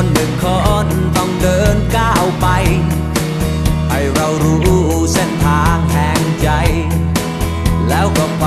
คนหนึ่งคนต้องเดินก้าวไป ให้เรารู้เส้นทางแห่งใจ แล้วก็ไป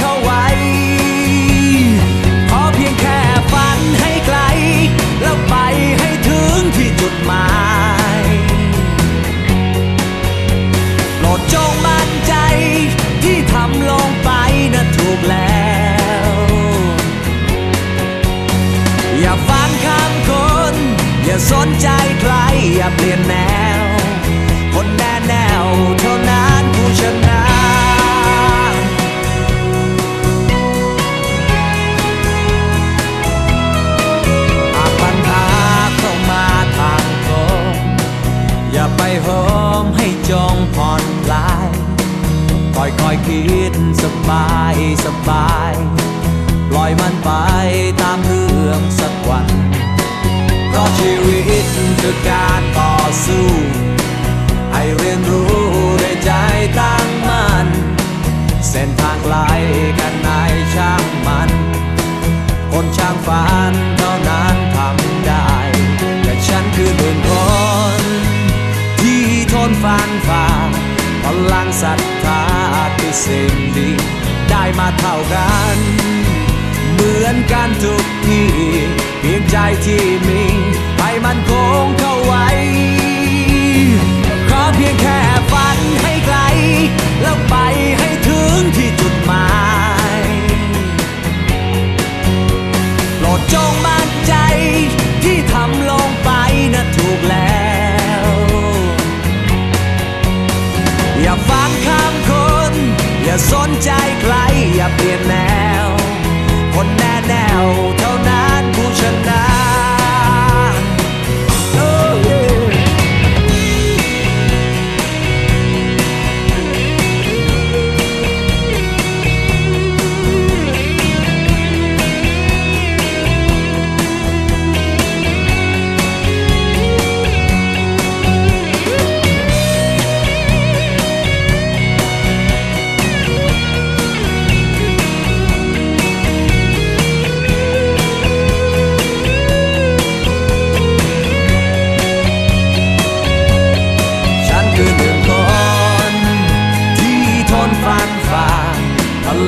ปลี่ยนแนว คนแน่แนวเท่านั้นผู้ชนะหากปัญหาเข้ามาทางตรงอย่าไปโหมให้จงผ่อนคลายค่อยคิดสบายสบาย ปล่อยมันไปตามเรื่องสักวันเพราะชีวิต ลังศรัทธาคือสิ่งดี ได้มาเท่ากัน เหมือนกันทุกที่เพียงใจที่มี อย่าสนใจใครอย่าเปลี่ยนแนว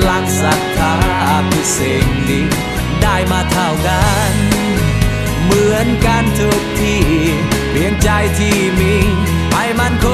ลักศรัทธาคือสิ่งดีได้มาเท่ากัน เหมือนกันทุกที่ เพียงใจที่มีให้มันคง